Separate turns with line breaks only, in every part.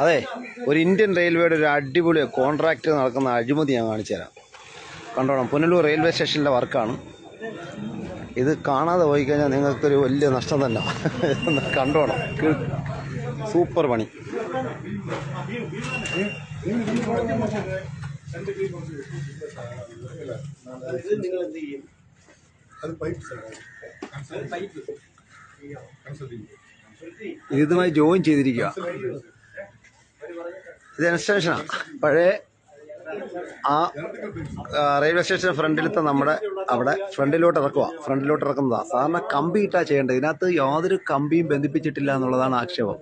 അതെ ഒരു ഇന്ത്യൻ റെയിൽവേയുടെ ഒരു അടിപൊളി കോൺട്രാക്ട് നടക്കുന്ന അഴിമതി ഞാൻ കാണിച്ചു തരാം. കണ്ടോണം പുനലൂർ റെയിൽവേ സ്റ്റേഷനിലെ വർക്കാണ്. ഇത് കാണാതെ പോയി കഴിഞ്ഞാൽ നിങ്ങൾക്കൊരു വലിയ നഷ്ടം തന്നെ. കണ്ടോണം സൂപ്പർ പണി. ഇത് ഇതുമായി ജോയിൻ ചെയ്തിരിക്കുക. ഇത് എക്സ്റ്റൻഷനാണ് പഴയ ആ റെയിൽവേ സ്റ്റേഷൻ ഫ്രണ്ടിലത്തെ നമ്മുടെ അവിടെ ഫ്രണ്ടിലോട്ട് ഇറക്കുക ഫ്രണ്ടിലോട്ട് ഇറക്കുന്നതാണ് സാധാരണ കമ്പി ഇട്ടാ ചെയ്യേണ്ടത്. ഇതിനകത്ത് യാതൊരു കമ്പിയും ബന്ധിപ്പിച്ചിട്ടില്ല എന്നുള്ളതാണ് ആക്ഷേപം.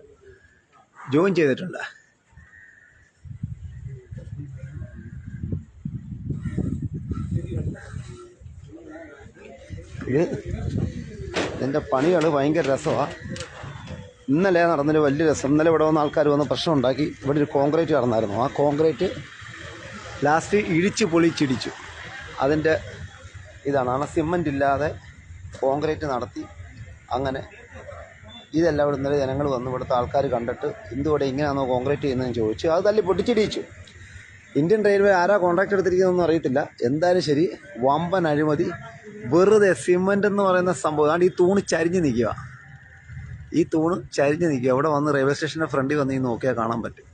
ജോയിൻ ചെയ്തിട്ടുണ്ട്. ഇത് ഇതിന്റെ പണികൾ ഭയങ്കര രസമാണ് ഇന്നലെ നടന്നൊരു വലിയ രസം. ഇന്നലെ ഇവിടെ വന്ന ആൾക്കാർ വന്ന് പ്രശ്നം ഉണ്ടാക്കി. ഇവിടെ ഒരു കോൺക്രീറ്റ് കടന്നായിരുന്നു ആ കോൺക്രീറ്റ് ലാസ്റ്റ് ഇടിച്ച് പൊളിച്ചിടിച്ചു. അതിന്റെ ഇതാണ്. ആ സിമന്റ് ഇല്ലാതെ കോൺക്രീറ്റ് നടത്തി. അങ്ങനെ ഇതെല്ലാം ഇവിടെ ഇന്നലെ ജനങ്ങൾ വന്ന്. ഇവിടുത്തെ ആൾക്കാർ കണ്ടിട്ട് എന്തുകൂടെ ഇങ്ങനെയാണോ കോൺക്രീറ്റ് ചെയ്യുന്നതെന്ന് ചോദിച്ചു. അത് തല്ലി പൊട്ടിച്ചിടിച്ചു. ഇന്ത്യൻ റെയിൽവേ ആരാ കോൺട്രാക്ട് എടുത്തിരിക്കുന്നതെന്ന് അറിയത്തില്ല. എന്തായാലും ശരി വമ്പൻ അഴിമതി വെറുതെ സിമന്റ് എന്ന് പറയുന്ന സംഭവം. ഈ തൂണി ചരിഞ്ഞ് നിൽക്കുക. ഈ തൂണ് ചരിഞ്ഞ് നിൽക്കുക അവിടെ വന്ന് റെയിൽവേ സ്റ്റേഷന്റെ ഫ്രണ്ടിൽ വന്ന് ഈ നോക്കിയാൽ കാണാൻ പറ്റും.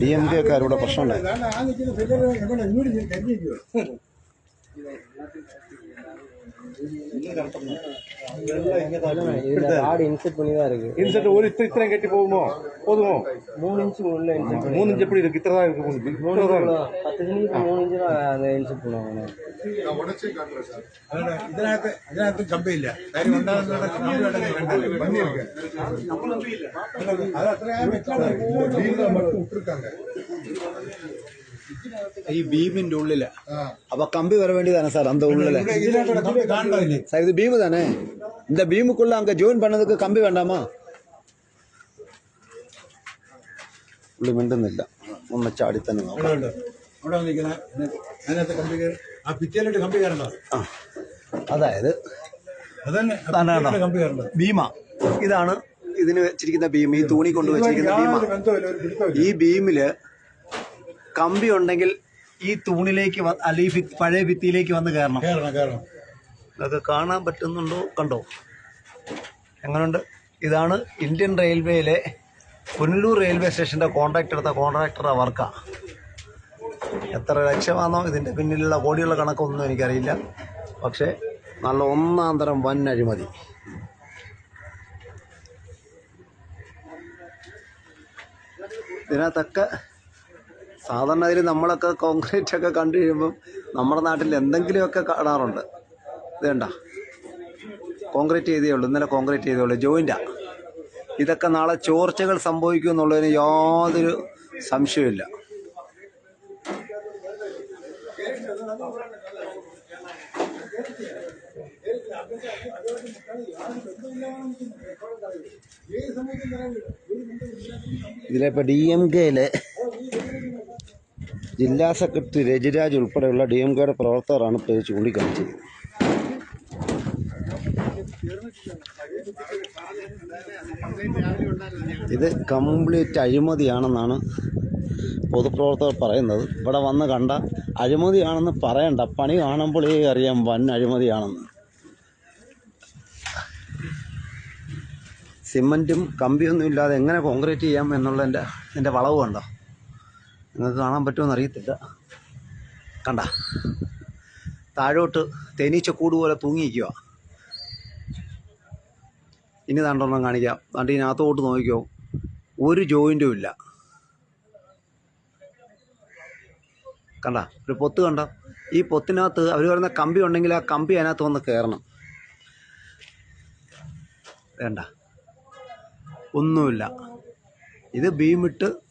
ഡി എം കെ കാരുടെ പ്രശ്നമുണ്ടായി?
ஆடு இன்செட் பண்ணி தான் இருக்கு
இன்செட் ஒரு இத்தனை இத்தனை கட்டி போகுமோ போதுமோ
மூணு இன்ச்சு உள்ள இன்செட்
மூணு இன்ச்சு எப்படி இருக்கு இத்தனை தான் இருக்கு மூணு
மூணு
தான்
பத்து இன்ச்சுக்கு மூணு இன்ச்சு தான் அந்த இன்செட் பண்ணுவாங்க
நான் உடச்சே காட்டுறேன் சார் இதனால இதனால கம்பி இல்ல சரி வந்தாலும் கம்பி பண்ணி இருக்கு நம்ம கம்பி இல்ல அது அத்தனை மட்டும் விட்டுருக்காங்க
ഈ ബീമിന്റെ ഉള്ളില് അപ്പൊ കമ്പി വര വേണ്ടിയതാണ് സാർ அந்த ഉള്ളില്
ഇതിനകത്ത് കമ്പി കാണുന്നില്ലേ
சார் இது பீமு தானே இந்த பீமுக்குள்ள அங்க ஜாயின் பண்ணதுக்கு கம்பி வேண்டாமா പുള്ളി മിണ്ടുന്നില്ല ഒന്ന് ചാടി തന്നെ നോക്കാം
അവിടെ ഉണ്ട് അവിടെ നിൽക്കുന്ന അതിനകത്ത് കമ്പി കയറി ആ ഭിത്തിയിലോട്ട് കമ്പി കയറേണ്ടത്
ആ അതായത്
അതന്നെ ആ
അതാണ്
ഭിത്തിയിലോട്ട് കമ്പി കയറേണ്ടത്
ഭീമ ഇതാണ് ഇതിന് വെച്ചിരിക്കുന്ന ഭീം ഈ തൂണി കൊണ്ട് വെച്ചിരിക്കുന്ന ഭീമ
യാതൊരു ബന്ധവുമില്ല ഒരു പിടുത്തമില്ല
ഈ ഭീമില് കമ്പി ഉണ്ടെങ്കിൽ ഈ തൂണിലേക്ക് വ- അല്ല ഈ ഭിത്തി- പഴയ ഭിത്തിയിലേക്ക് വന്ന് കയറണം. ഇതൊക്കെ കാണാൻ പറ്റുന്നുണ്ടോ? കണ്ടോ? എങ്ങനെയുണ്ട് ഇതാണ് ഇന്ത്യൻ റെയിൽവേയിലെ പുനലൂർ റെയിൽവേ സ്റ്റേഷന്റെ കോൺട്രാക്ട് എടുത്ത കോൺട്രാക്ടറുടെ വർക്കാണ് എത്ര ലക്ഷമാണോ ഇതിന്റെ പിന്നിലുള്ള കോടിയുള്ള കണക്കൊന്നും എനിക്കറിയില്ല. പക്ഷേ നല്ല ഒന്നാം തരം വൻ അഴിമതി. ഇതിനകത്തൊക്കെ സാധാരണ അതിൽ നമ്മളൊക്കെ കോൺക്രീറ്റ് ഒക്കെ കണ്ടു കഴിയുമ്പം നമ്മുടെ നാട്ടിൽ എന്തെങ്കിലുമൊക്കെ കാണാറുണ്ട് ഇതേണ്ട കോൺക്രീറ്റ് ചെയ്തേ ഉള്ളൂ. ഇന്നലെ കോൺക്രീറ്റ് ചെയ്തേ ഉള്ളൂ. ജോയിന്റാ ഇതൊക്കെ നാളെ ചോർച്ചകൾ സംഭവിക്കും എന്നുള്ളതിന് യാതൊരു സംശയമില്ല ഇതിലിപ്പോൾ ഡി എം കെയിലെ ജില്ലാ സെക്രട്ടറി രജിരാജ് ഉൾപ്പെടെയുള്ള ഡി എം കെയുടെ പ്രവർത്തകരാണ് പേര് ചൂണ്ടിക്കാണിച്ചത്. ഇത് കംപ്ലീറ്റ് അഴിമതിയാണെന്നാണ് പൊതുപ്രവർത്തകർ പറയുന്നത്. ഇവിടെ വന്ന് കണ്ട അഴിമതിയാണെന്ന് പറയണ്ട. പണി കാണുമ്പോഴേ അറിയാം വൻ അഴിമതിയാണെന്ന്. സിമന്റും കമ്പിയൊന്നും ഇല്ലാതെ എങ്ങനെ കോൺക്രീറ്റ് ചെയ്യാം എന്നുള്ളതിന്റെ ഇതിന്റെ വളവ് കണ്ടോ? നിങ്ങൾക്ക് കാണാൻ പറ്റുമെന്ന് അറിയത്തില്ല. കണ്ട. താഴോട്ട് തേനീച്ചക്കൂട് പോലെ തൂങ്ങിയിരിക്കുക ഇനി തണ്ടെണ്ണം കാണിക്കാം. തണ്ട് ഇതിനകത്തോട്ട് നോക്കിക്കോ. ഒരു ജോയിന്റും ഇല്ല. കണ്ട? ഒരു പൊത്ത് കണ്ട? ഈ പൊത്തിനകത്ത് അവർ പറയുന്ന കമ്പി ഉണ്ടെങ്കിൽ ആ കമ്പി അതിനകത്ത് വന്ന് കയറണം. വേണ്ട. ഒന്നുമില്ല. ഇത് ബീമിട്ട്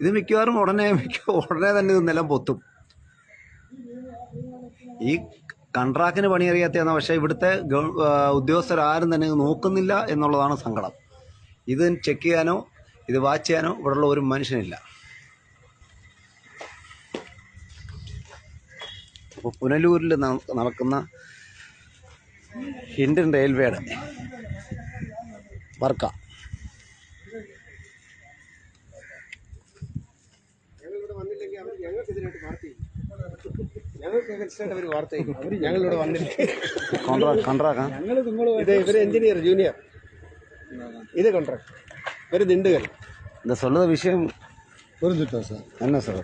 ഇത് മിക്കവാറും ഉടനെ മിക്ക ഉടനെ തന്നെ ഇത് നിലം പൊത്തും. ഈ കൺട്രാക്റ്റിന് പണിയറിയാത്തതാണ് പക്ഷേ ഇവിടുത്തെ ഉദ്യോഗസ്ഥരാരും തന്നെ നോക്കുന്നില്ല എന്നുള്ളതാണ് സങ്കടം. ഇത് ചെക്ക് ചെയ്യാനോ ഇത് വാച്ച് ചെയ്യാനോ ഇവിടെയുള്ള ഒരു മനുഷ്യനില്ല. അപ്പോൾ പുനലൂരിൽ നടക്കുന്ന ഇന്ത്യൻ റെയിൽവേയുടെ വർക്ക.
ഞങ്ങൾക്ക് അവർ വാർത്ത ഞങ്ങളിവിടെ വന്നില്ല
കോൺട്രാ കോൺട്രാക്ട്
ഇത് ഇവര് എഞ്ചിനീയർ ജൂനിയർ ഇത് കോൺട്രാക്ട് ഇവര് ദിണ്ടുകൽ
இந்த சொல்லுற விஷயம்
புரிஞ்சுட்டோம் சார்
என்ன சார்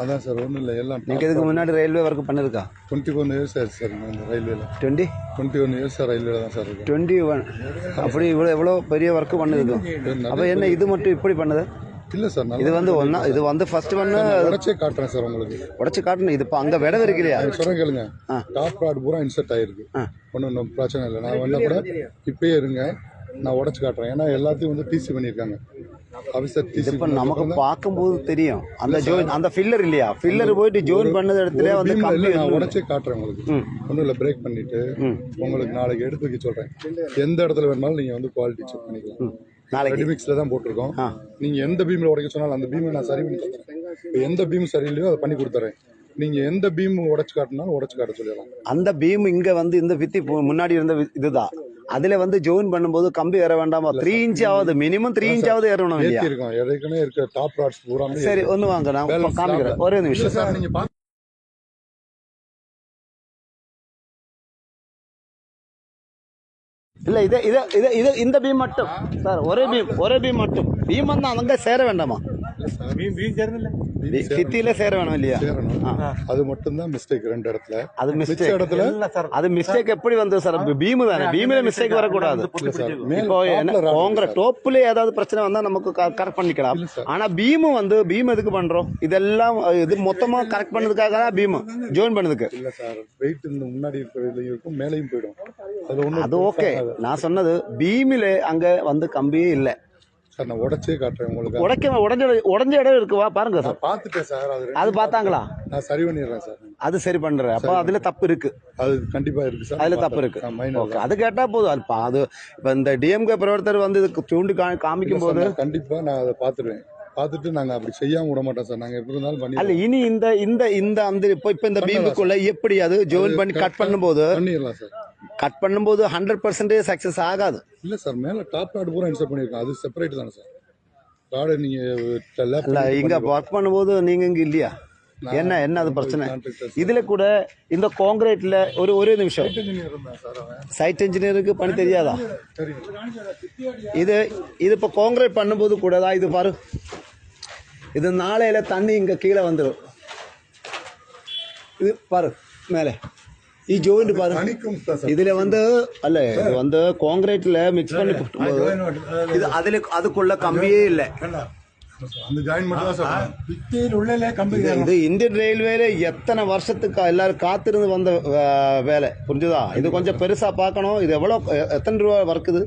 அதான் சார் ஒன்றும் இல்லை எல்லாம்
நீங்கள் இதுக்கு முன்னாடி ரயில்வே ஒர்க் பண்ணிருக்கா
டுவெண்ட்டி ஒன் இயர்ஸ் ஆயிடுச்சு சார் இந்த ரயில்வேல
டுவெண்ட்டி
டுவெண்ட்டி ஒன் இயர்ஸ் ரயில்வேல தான் சார் இருக்கு
டுவெண்ட்டி ஒன் அப்படி இவ்வளோ எவ்வளோ பெரிய ஒர்க் பண்ணிருக்கோம் அப்போ என்ன இது மட்டும் இப்படி பண்ணுது
இல்லை சார்
இது வந்து ஒன்றா இது வந்து ஃபர்ஸ்ட் ஒன்று
உடச்சே காட்டுறேன் சார் உங்களுக்கு.
உடச்சி காட்டணும். இது இப்போ அங்கே விட இருக்கு இல்லையா
சொல்கிறேன் கேளுங்க. டாப் ராட் பூரா இன்செர்ட் ஆயிருக்கு.
ஆ.
ஒன்றும் பிரச்சனை இல்லை. நான் வந்தால் கூட இப்பயே இருங்க. நான் உடச்சு காட்டுறேன். ஏன்னா எல்லாத்தையும் வந்து டிசி பண்ணியிருக்காங்க. ஆஃபீஸர் டிசி
இப்போ நமக்கு பார்க்கும்போது தெரியும். அந்த ஜோயின் அந்த ஃபில்லர் இல்லையா? ஃபில்லர் போயிட்டு ஜோயின் பண்ணது இடத்துல வந்து
நான் உடச்சே காட்டுறேன் உங்களுக்கு. ஒன்றும் இல்லை பிரேக் பண்ணிட்டு
ம்.
உங்களுக்கு நாளைக்கு எடுத்து வைக்க சொல்கிறேன் எந்த இடத்துல வேணாலும் நீங்கள் வந்து குவாலிட்டி செக் பண்ணிக்கலாம்.
நாளைக்கு.
ரெடிமிக்ஸில் தான் போட்டிருக்கோம். நீங்கள் எந்த பீமில் உடைக்க சொன்னாலும் அந்த பீமை நான் சரி பண்ணி தந்துறேன் இப்போ எந்த பீம் சரியில்லையோ அதை பண்ணி கொடுத்துறேன். நீங்கள் எந்த பீம் உடச்சு காட்டினாலும் உடச்சு காட்ட சொல்லிடலாம்.
அந்த பீம் இங்க வந்து இந்த வித்தி முன்னாடி இருந்த இதுதான் அதுல வந்து ஜோயின் பண்ணும்போது கம்பி ஏற வேண்டாமா? த்ரீ இன்ச் ஆகுது மினிமம் த்ரீ இன்ச் ஆகுது ஏறணும்
ஏற்கனவே இருக்க டாப் ராட்ஸ் பூராமே
சரி ஒன்று வாங்க நான் காமிக்கிறேன். ஒரே நிமிஷம்.
சார் நீங்கள்
இல்ல இது இது இது இது இந்த பீம் மட்டும். சார் ஒரே பீம் ஒரே பீம் மட்டும். பீம் வந்து அங்க சேர வேண்டாமா? வி- பித்தியில சேர வேணும் இல்லையா?
அது மட்டும்தான் மிஸ்டேக் ரெண்டு இடத்துல.
அது
மிச்ச
மிஸ்டேக்
இடத்துல
அது மிஸ்டேக் எப்படி வந்தது சார்? பீம் தானே. பீம்ல மிஸ்டேக் வரக்கூடாது. உங்க டோப்ல ஏதாவது பிரச்சனை வந்தா நமக்கு கரெக்ட் பண்ணிக்கலாம். ஆனா பீம் வந்து பீம் எதுக்கு பண்றோம்? இதெல்லாம் இது மொத்தமா கரெக்ட் பண்ணதுக்காக தான் பீம். ஜாயின் பண்ணதுக்கு.
இல்ல சார். வெயிட் இந்த முன்னாடி இருக்கும் மேலையும் போயிடும். அது
ஓகே நான் சொன்னது பீமில அங்க வந்து கம்பியே இல்ல.
சார் நான் உடச்சே காட்டுறேன் உங்களுக்கு.
உடைக்க உடஞ்ச உடஞ்ச இடம் இருக்குவா? பாருங்க சார்.
நான் பார்த்துட்டேன் சார் அது
அது பார்த்தாங்களா?
நான் சரி பண்ணிடுறேன் சார்.
அது சரி பண்றேன். அப்போ அதுல தப்பு இருக்கு.
அது கண்டிப்பா இருக்கு சார்.
அதுல தப்பு இருக்கு.
Minor
okay. அது கேட்டா போதும். அது பா- அது இப்ப இந்த டிஎம்கே பிரவர்த்தர் வந்து இதுக்கு தூண்டி கா- காமிக்கும் போது
கண்டிப்பா நான் அதை பார்த்துடுவேன். பார்த்துட்டு நாங்க அப்படி செய்யாம விட மாட்டோம் சார். நாங்க எப்படி இருந்தாலும் பண்ணி
அல்ல இனி இந்த இந்த இந்த அந்த இப்போ இப்போ இந்த பீமுக்குள்ள எப்படி அது ஜோயின் பண்ணி கட் பண்ணும்போது
பண்ணிடலாம் சார்.
கட் பண்ணும்போது ஹண்ட்ரட் பர்சன்டேஜ் சக்சஸ் ஆகாது.
இல்ல சார் மேல டாப் ராட் பூரா இன்சர்ட் பண்ணிருக்கோம். அது செப்பரேட் தானே சார். ராடு நீங்க lap
இல்ல
பண்ணி
இங்க ஒர்க் பண்ணும்போது நீங்க இங்க இல்லையா? என்ன என்ன அது பிரச்சனை இதுல கூட இந்த காங்கிரீட்ல ஒரு ஒரே நிமிஷம்
engineer இருந்தான் சார் அவன்
சைட் இன்ஜினியருக்கு பணி தெரியாதா
சரி
இது இது இப்போ காங்கிரீட் பண்ணும்போது கூட தான் இது பாரு இது நாளையில தண்ணி இங்க கீழே வந்துடும் இது பாரு மேலே ഈ ജോയിന്റ് பாரு
பனிக்கும் தான் சார்
இதுல வந்து அல்ல இது வந்து காங்கிரீட்ல மிக்ஸ் பண்ணி போடும்போது இது
அந்த ஜாயின் மட்டும் தான்.
இது இந்தியன் ரயில்வேல எத்தனை வருஷத்துக்கு எல்லாரும் காத்திருந்து வந்த வேலை? புரிஞ்சுதா? இது கொஞ்சம் பெருசா பார்க்கணும். இது எவ்வளோ எத்தனை ரூபா வர்க்குது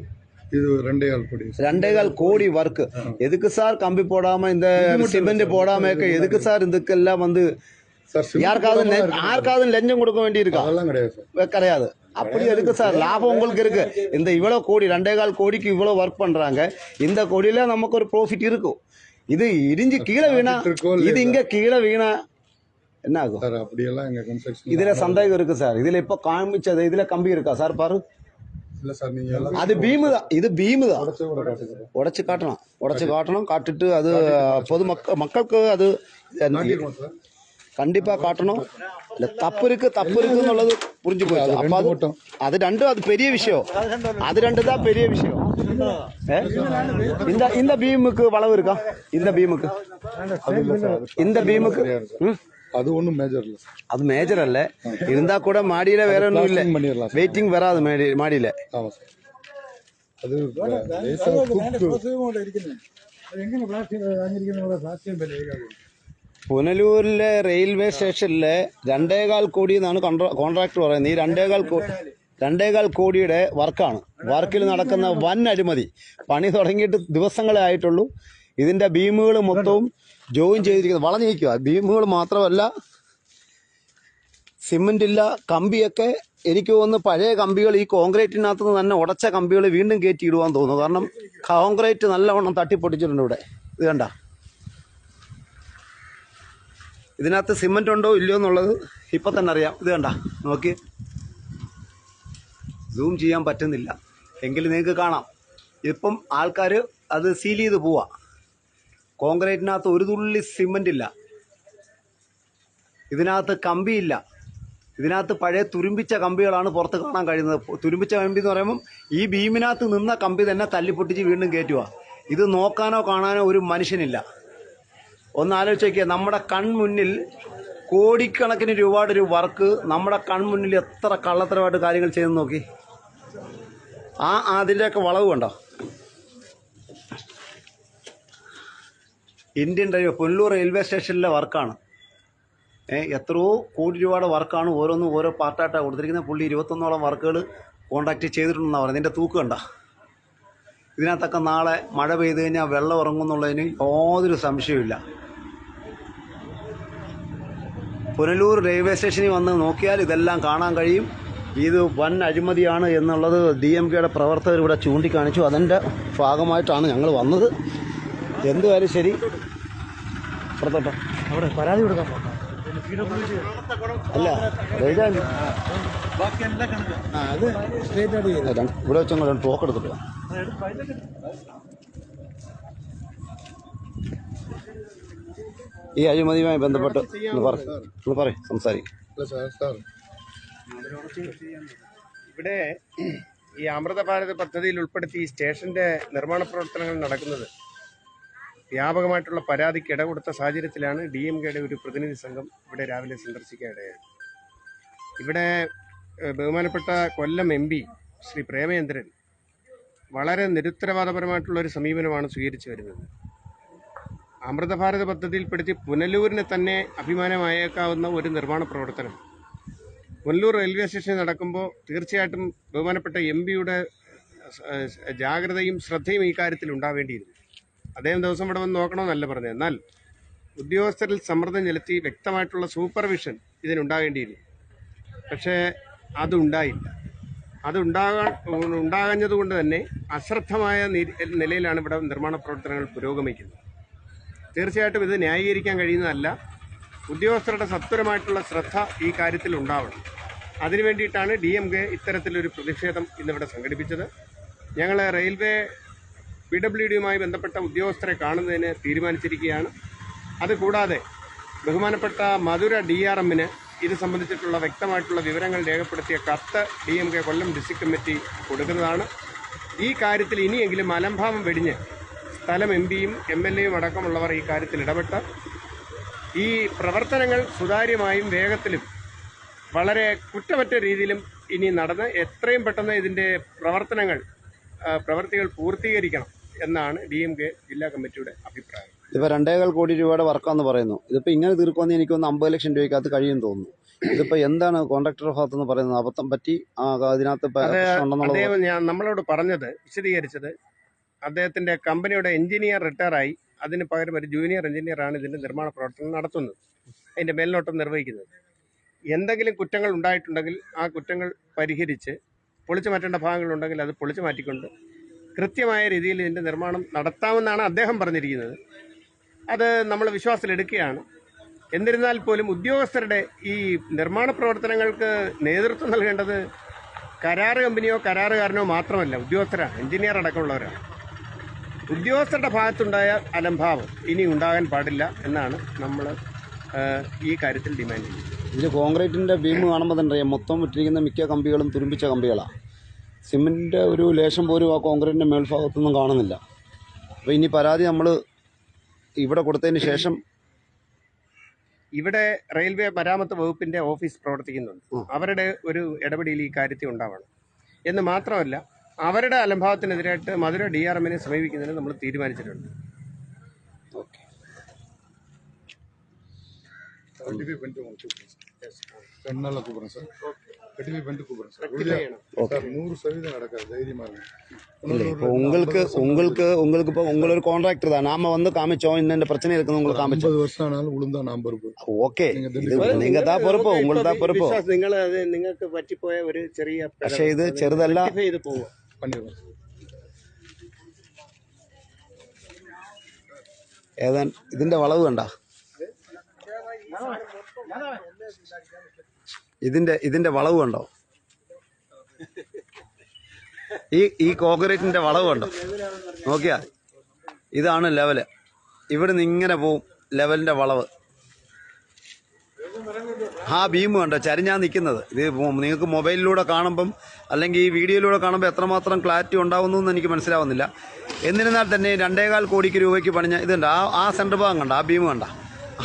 இது?
ரெண்டே கால் கோடி.
ரெண்டே கால் கோடி ஒர்க் எதுக்கு சார் கம்பி போடாம இந்த சிமெண்ட் போடாம எதுக்கு சார் இதுக்கெல்லாம் வந்து யாருக்காவது யாருக்காவது லஞ்சம் கொடுக்க வேண்டியிருக்கா?
அதெல்லாம் கிடையாது
கிடையாது. அப்படி இருக்கு சார்? லாபம் உங்களுக்கு இருக்கு. இந்த இவ்வளோ கோடி ரெண்டே கால் கோடிக்கு இவ்வளவு ஒர்க் பண்றாங்க. இந்த கோடியில நமக்கு ஒரு ப்ராஃபிட் இருக்கும். இது இடிஞ்சு கீழே வீணா. இது இங்க கீழே வீணா. என்ன ஆகும்?
சார் அப்படியெல்லாம் எங்க கன்ஸ்ட்ரக்ஷன்
இதுல சந்தேகம் இருக்கு சார். இதுல இப்ப காமிச்சது இதுல கம்பி இருக்கா சார்? பாரு.
இல்ல சார் நீங்க
அது பீமு தான். இது பீமு தான்.
உடைச்சு காட்டலாம்.
உடைச்சு காட்டணும். காட்டுட்டு அது பொதுமக்கள் மக்களுக்கு அது கண்டிப்பா காட்டணும். இல்ல தப்பு இருக்கு தப்பு இருக்குன்னு புரிஞ்சு போயிடும் அது ரெண்டும் அது பெரிய விஷயம். அது ரெண்டு தான் பெரிய விஷயம். இந்த இந்த பீமுக்கு வளவு இருக்கா இந்த பீமுக்கு
அது இல்ல சார் அது
இந்த பீமுக்கு ம்?
அது ஒன்றும் மேஜர் இல்லை சார்
அது மேஜர் அல்ல இருந்தா கூட மாடியில வேற ஒன்றும் இல்ல
Plasting பண்ணிடலாம் சார்
வெயிட்டிங் வராது மாடி மாடியில
ஆமாம் சார் அது லேசாக குக்கு
കൊണ്ട് ഇരിക്കുന്നത് അത് എങ്ങനെ പ്ലാസ്റ്റിക് വാങ്ങിയിരിക്കുന്ന പ്ലാസ്റ്റിക് വില
പുനലൂരിലെ റെയിൽവേ സ്റ്റേഷനിലെ രണ്ടേകാൽ കോടി എന്നാണ് കോൺട്രാക്ടർ പറയുന്നത് ഈ രണ്ടേകാൽ കോ രണ്ടേകാൽ കോടിയുടെ വർക്കാണ്. വർക്കിൽ നടക്കുന്ന വൻ അഴിമതി. പണി തുടങ്ങിയിട്ട് ദിവസങ്ങളെ ആയിട്ടുള്ളൂ. ഇതിന്റെ ബീമുകൾ മൊത്തവും ജോയിൻ ചെയ്തിരിക്കുന്നത് വളഞ്ഞിരിക്കുക ബീമുകൾ മാത്രമല്ല സിമെന്റ് ഇല്ല കമ്പിയൊക്കെ എനിക്ക് തോന്നുന്നു പഴയ കമ്പികൾ ഈ കോൺക്രീറ്റിനകത്ത് നിന്ന് തന്നെ ഉടച്ച കമ്പികൾ വീണ്ടും കയറ്റി ഇടുവാൻ തോന്നുന്നു. കാരണം കോൺക്രീറ്റ് നല്ലവണ്ണം തട്ടിപ്പൊട്ടിച്ചിട്ടുണ്ട് ഇവിടെ. ഇത് കണ്ട? ഇതിനകത്ത് സിമന്റ് ഉണ്ടോ ഇല്ലയോ എന്നുള്ളത് ഇപ്പം തന്നെ അറിയാം. ഇത് കണ്ട? നോക്കി. സൂം ചെയ്യാൻ പറ്റുന്നില്ല. എങ്കിൽ നിങ്ങൾക്ക് കാണാം. ഇപ്പം ആൾക്കാർ അത് സീൽ ചെയ്ത് പോവാ. കോൺക്രീറ്റിനകത്ത് ഒരു തുള്ളി സിമന്റ് ഇല്ല. ഇതിനകത്ത് കമ്പിയില്ല ഇതിനകത്ത് പഴയ തുരുമ്പിച്ച കമ്പികളാണ് പുറത്ത് കാണാൻ കഴിയുന്നത്. തുരുമ്പിച്ച കമ്പി എന്ന് പറയുമ്പം ഈ ഭീമിനകത്ത് നിന്ന കമ്പി തന്നെ തല്ലിപ്പൊട്ടിച്ച് വീണ്ടും കയറ്റുക ഇത് നോക്കാനോ കാണാനോ ഒരു മനുഷ്യനില്ല. ഒന്ന് ആലോചിച്ചേക്കുക നമ്മുടെ കൺമുന്നിൽ കോടിക്കണക്കിന് രൂപയുടെ ഒരു വർക്ക് നമ്മുടെ കൺമുന്നിൽ എത്ര കള്ളത്തരമായിട്ട് കാര്യങ്ങൾ ചെയ്തു നോക്കി. ആ അതിന്റെയൊക്കെ വളവ് കണ്ടോ? ഇന്ത്യൻ റെയിൽവേ പുനലൂർ റെയിൽവേ സ്റ്റേഷനിലെ വർക്കാണ്. ഏ എത്രയോ കോടി രൂപയുടെ വർക്കാണ് ഓരോന്നും ഓരോ പാർട്ടായിട്ടാണ് കൊടുത്തിരിക്കുന്നത്. പുള്ളി ഇരുപത്തൊന്നോളം വർക്കുകൾ കോണ്ടാക്ട് ചെയ്തിട്ടുണ്ടെന്നാണ് പറയുന്നത് ഇതിന്റെ തൂക്ക് കണ്ട? ഇതിനകത്തൊക്കെ നാളെ മഴ പെയ്ത് കഴിഞ്ഞാൽ വെള്ളം ഇറങ്ങുമെന്നുള്ളതിന് യാതൊരു സംശയവുമില്ല പുനലൂർ റെയിൽവേ സ്റ്റേഷനിൽ വന്ന് നോക്കിയാൽ ഇതെല്ലാം കാണാൻ കഴിയും. ഇത് വൻ അഴിമതിയാണ് എന്നുള്ളത് ഡി എം കെയുടെ പ്രവർത്തകർ ഇവിടെ ചൂണ്ടിക്കാണിച്ചു. അതിന്റെ ഭാഗമായിട്ടാണ് ഞങ്ങൾ വന്നത്. എന്തുവായാലും ശരി. പുറത്തോട്ടോ.
അവിടെ പരാതി കൊടുക്കാൻ
അല്ല ഇവിടെ രണ്ട് ടോക്ക് എടുത്തിട്ട് ഈ അഴിമതിയുമായി ബന്ധപ്പെട്ട് ഒന്ന് പറ ഒന്ന് പറ സംസാരിക്കും.
Sir sir.
ഇവിടെ ഈ അമൃത ഭാരത് പദ്ധതിയിൽ ഉൾപ്പെടുത്തി ഈ സ്റ്റേഷന്റെ നിർമ്മാണ പ്രവർത്തനങ്ങൾ നടക്കുന്നത്. വ്യാപകമായിട്ടുള്ള പരാതിക്ക് ഇട കൊടുത്ത സാഹചര്യത്തിലാണ് ഡി എം കെയുടെ ഒരു പ്രതിനിധി സംഘം ഇവിടെ രാവിലെ സന്ദർശിക്കാനിടയായത്. ഇവിടെ ബഹുമാനപ്പെട്ട കൊല്ലം എം പി ശ്രീ പ്രേമചന്ദ്രൻ വളരെ നിരുത്തരവാദപരമായിട്ടുള്ള ഒരു സമീപനമാണ് സ്വീകരിച്ചു വരുന്നത്. അമൃത ഭാരത് പദ്ധതിയിൽപ്പെടുത്തി പുനലൂരിനെ തന്നെ അഭിമാനമായേക്കാവുന്ന ഒരു നിർമ്മാണ പ്രവർത്തനം. പുനലൂർ റെയിൽവേ സ്റ്റേഷനിൽ നടക്കുമ്പോൾ തീർച്ചയായിട്ടും ബഹുമാനപ്പെട്ട എം പിയുടെ ജാഗ്രതയും ശ്രദ്ധയും ഈ കാര്യത്തിൽ ഉണ്ടാവേണ്ടിയിരുന്നു. അദ്ദേഹം ദിവസം ഇവിടെ വന്ന് നോക്കണമെന്നല്ല പറഞ്ഞത്. എന്നാൽ ഉദ്യോഗസ്ഥരിൽ സമ്മർദ്ദം ചെലുത്തി വ്യക്തമായിട്ടുള്ള സൂപ്പർവിഷൻ ഇതിനുണ്ടാകേണ്ടിയിരുന്നു. പക്ഷേ അതുണ്ടായില്ല. അതുണ്ടാകാൻ ഉണ്ടാകഞ്ഞതുകൊണ്ട് തന്നെ അശ്രദ്ധമായ നിലയിലാണ് ഇവിടെ നിർമ്മാണ പ്രവർത്തനങ്ങൾ പുരോഗമിക്കുന്നത്. തീർച്ചയായിട്ടും ഇത് ന്യായീകരിക്കാൻ കഴിയുന്നതല്ല. ഉദ്യോഗസ്ഥരുടെ സത്വരമായിട്ടുള്ള ശ്രദ്ധ ഈ കാര്യത്തിൽ ഉണ്ടാവണം. അതിനു വേണ്ടിയിട്ടാണ് ഡി എം കെ ഇത്തരത്തിലൊരു പ്രതിഷേധം ഇന്നിവിടെ സംഘടിപ്പിച്ചത്. ഞങ്ങൾ റെയിൽവേ പി ഡബ്ല്യു ഡിയുമായി ബന്ധപ്പെട്ട ഉദ്യോഗസ്ഥരെ കാണുന്നതിന് തീരുമാനിച്ചിരിക്കുകയാണ്. അതുകൂടാതെ ബഹുമാനപ്പെട്ട മധുര ഡി ആർ എമ്മിന് ഇത് സംബന്ധിച്ചിട്ടുള്ള വ്യക്തമായിട്ടുള്ള വിവരങ്ങൾ രേഖപ്പെടുത്തിയ കത്ത് D M K Kollam district committee കൊടുക്കുന്നതാണ്. ഈ കാര്യത്തിൽ ഇനിയെങ്കിലും അലംഭാവം വെടിഞ്ഞ് സ്ഥലം എം പിയും എം എൽ എയും അടക്കമുള്ളവർ ഈ കാര്യത്തിൽ ഇടപെട്ട് ഈ പ്രവർത്തനങ്ങൾ സുതാര്യമായും വേഗത്തിലും വളരെ കുറ്റമറ്റ രീതിയിലും ഇനി നടന്ന് എത്രയും പെട്ടെന്ന് ഇതിന്റെ പ്രവർത്തനങ്ങൾ പ്രവൃത്തികൾ പ്രവർത്തികൾ പൂർത്തീകരിക്കണം എന്നാണ് ഡി എം കെ ജില്ലാ കമ്മിറ്റിയുടെ അഭിപ്രായം.
ഇതിപ്പോൾ രണ്ടേകാൽ കോടി രൂപയുടെ വർക്കാന്ന് പറയുന്നു. ഇതിപ്പോൾ ഇങ്ങനെ തീർക്കുമെന്ന് എനിക്കൊന്ന് അമ്പത് ലക്ഷം രൂപയ്ക്കകത്ത് കഴിയും തോന്നുന്നു. ഇതിപ്പോൾ എന്താണ് കോൺട്രാക്ടറുടെ ഭാഗത്തുനിന്ന് പറയുന്നത്? അബദ്ധം പറ്റി ആ അതിനകത്ത്
ഞാൻ നമ്മളോട് പറഞ്ഞത് വിശദീകരിച്ചത് അദ്ദേഹത്തിന്റെ കമ്പനിയുടെ എഞ്ചിനീയർ റിട്ടയറായി. അതിന് പകരം ഒരു ജൂനിയർ എഞ്ചിനീയറാണ് ഇതിന്റെ നിർമ്മാണ പ്രവർത്തനം നടത്തുന്നത്. അതിന്റെ മേൽനോട്ടം നിർവഹിക്കുന്നത്. എന്തെങ്കിലും കുറ്റങ്ങൾ ഉണ്ടായിട്ടുണ്ടെങ്കിൽ ആ കുറ്റങ്ങൾ പരിഹരിച്ച് പൊളിച്ചു മാറ്റേണ്ട ഭാഗങ്ങളുണ്ടെങ്കിൽ അത് പൊളിച്ചു മാറ്റിക്കൊണ്ട് കൃത്യമായ രീതിയിൽ ഇതിന്റെ നിർമ്മാണം നടത്താമെന്നാണ് അദ്ദേഹം പറഞ്ഞിരിക്കുന്നത്. അത് നമ്മൾ വിശ്വാസത്തിലെടുക്കുകയാണ്. എന്നിരുന്നാൽ പോലും ഉദ്യോഗസ്ഥരുടെ ഈ നിർമ്മാണ പ്രവർത്തനങ്ങൾക്ക് നേതൃത്വം നൽകേണ്ടത് കരാറ് കമ്പനിയോ കരാറുകാരനോ മാത്രമല്ല ഉദ്യോഗസ്ഥരാണ് എഞ്ചിനീയർ അടക്കമുള്ളവരാണ്. ഉദ്യോഗസ്ഥരുടെ ഭാഗത്തുണ്ടായ അലംഭാവം ഇനി ഉണ്ടാകാൻ പാടില്ല എന്നാണ് നമ്മൾ ഈ കാര്യത്തിൽ ഡിമാൻഡ് ചെയ്യുന്നത്.
ഇതിൽ കോൺക്രീറ്റിന്റെ ബീം കാണുമ്പോൾ തന്നെ അറിയാം. മൊത്തം ഇട്ടിരിക്കുന്ന മിക്ക കമ്പികളും തുരുമ്പിച്ച കമ്പികളാണ് സിമെന്റിന്റെ ഒരു ലേശം പോലും ആ കോൺക്രീറ്റിന്റെ മേൽഭാഗത്തൊന്നും കാണുന്നില്ല. അപ്പോൾ ഇനി പരാതി നമ്മൾ ഇവിടെ കൊടുത്തതിന് ശേഷം
ഇവിടെ റെയിൽവേ മരാമത്ത് വകുപ്പിന്റെ ഓഫീസ് പ്രവർത്തിക്കുന്നുണ്ട്. അവരുടെ ഒരു ഇടപെടിയിൽ ഈ കാര്യത്തിൽ ഉണ്ടാവണം. എന്ന് മാത്രമല്ല അവരുടെ അലംഭാവത്തിനെതിരായിട്ട് മധുര ഡി ആർ എമ്മിനെ സമീപിക്കുന്നതിന് നമ്മൾ തീരുമാനിച്ചിട്ടുണ്ട്.
ഓക്കെ. பண்ணிட்டு உங்களுக்கு கூப்பிடுறேன் சார் ரெண்டு நாளில் கூப்பிட்றேன் சார் கண்டிப்பாக பண்ணிட்டு கூப்பிட்றேன் சார்
Rectify ചെയ്യണം.
சார் நூறு சதவீதம் நடக்காது தைரியமா இருங்க
இல்லை இப்போ உங்களுக்கு உங்களுக்கு உங்களுக்கு இப்போ உங்கள ஒரு கான்ட்ராக்டர் தான் நாம வந்து காமிச்சோம் இந்த பிரச்சனை இருக்குது உங்களுக்கு காமிச்சோம்
ஐம்பது வருஷம் ஆனாலும் உளுந்தா நான் பொறுப்பு
ഓക്കെ
நீங்க
ഇത്
திண்டுக்கல்
നിങ്ങൾ താ പൊറുപ്പോ ഉങ്ങൾ താ പൊറുപ്പോ
വിശ്വാസം നിങ്ങൾ അത് നിങ്ങൾക്ക് പറ്റിപ്പോയ ഒരു ചെറിയ
പക്ഷേ ഇത് ചെറുതല്ല
rectify ചെയ്ത് പോവുക
பண்ணிடுவேன்
ഏതാൻ ഇതിന്റെ വളവ് കണ്ട ഇതിന്റെ ഇതിന്റെ വളവ് കണ്ടോ? ഈ ഈ കോൺക്രീറ്റിന്റെ വളവ് കണ്ടോ? നോക്കിയാ ഇതാണ് ലെവൽ. ഇവിടെ നിന്ന് ഇങ്ങനെ പോവും ലെവലിന്റെ വളവ്. ആ ബീം കണ്ടോ? ചരിഞ്ഞാ നിൽക്കുന്നത് ഇത് നിങ്ങൾക്ക് മൊബൈലിലൂടെ കാണുമ്പം അല്ലെങ്കിൽ ഈ വീഡിയോയിലൂടെ കാണുമ്പോൾ എത്രമാത്രം ക്ലാരിറ്റി ഉണ്ടാവുന്നു എന്ന് എനിക്ക് മനസ്സിലാവുന്നില്ല. എന്നിരുന്നാൽ തന്നെ രണ്ടേകാൽ കോടിക്ക് രൂപയ്ക്ക് പണിഞ്ഞ ഇതുണ്ട്. ആ ആ സെന്റർ ഭാഗം കണ്ട? ആ ബീം കണ്ട?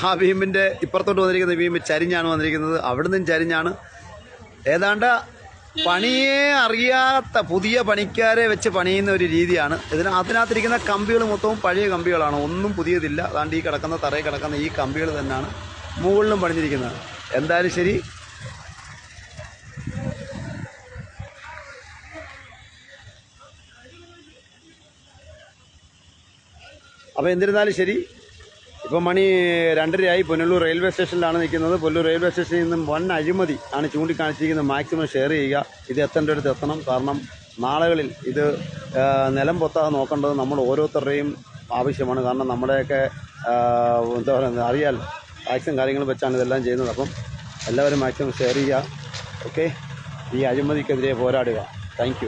ആ ഭീമിന്റെ ഇപ്പുറത്തോട്ട് വന്നിരിക്കുന്ന ഭീമ് ചരിഞ്ഞാണ് വന്നിരിക്കുന്നത്. അവിടെ നിന്നും ചരിഞ്ഞാണ്. ഏതാണ്ട് പണിയെ അറിയാത്ത പുതിയ പണിക്കാരെ വെച്ച് പണിയുന്ന ഒരു രീതിയാണ്. ഇതിന് അതിനകത്തിരിക്കുന്ന കമ്പികൾ മൊത്തവും പഴയ കമ്പികളാണ്. ഒന്നും പുതിയതില്ല. അതാണ്ട് ഈ കിടക്കുന്ന തറയിൽ കിടക്കുന്ന ഈ കമ്പികൾ തന്നെയാണ് മുകളിലും പണിഞ്ഞിരിക്കുന്നത്. എന്തായാലും ശരി. അപ്പോൾ എന്നിരുന്നാലും ശരി. ഇപ്പം മണി രണ്ടരയായി പുനലൂർ റെയിൽവേ സ്റ്റേഷനിലാണ് നിൽക്കുന്നത്. പുനലൂർ റെയിൽവേ സ്റ്റേഷനിൽ നിന്നും വൻ അഴിമതി ആണ് ചൂണ്ടിക്കാണിച്ചിരിക്കുന്നത്. മാക്സിമം ഷെയർ ചെയ്യുക. ഇത് എത്തേണ്ടടുത്ത് എത്തണം. കാരണം നാളുകളിൽ ഇത് നിലം പൊത്താതെ നോക്കേണ്ടത് നമ്മൾ ഓരോരുത്തരുടെയും ആവശ്യമാണ്. കാരണം നമ്മുടെയൊക്കെ എന്താ പറയുക അറിയാൽ ടാക്സും കാര്യങ്ങളും വെച്ചാണ് ഇതെല്ലാം ചെയ്യുന്നത്. അപ്പം എല്ലാവരും മാക്സിമം ഷെയർ ചെയ്യുക. ഓക്കെ? ഈ അഴിമതിക്കെതിരെ പോരാടുക. താങ്ക്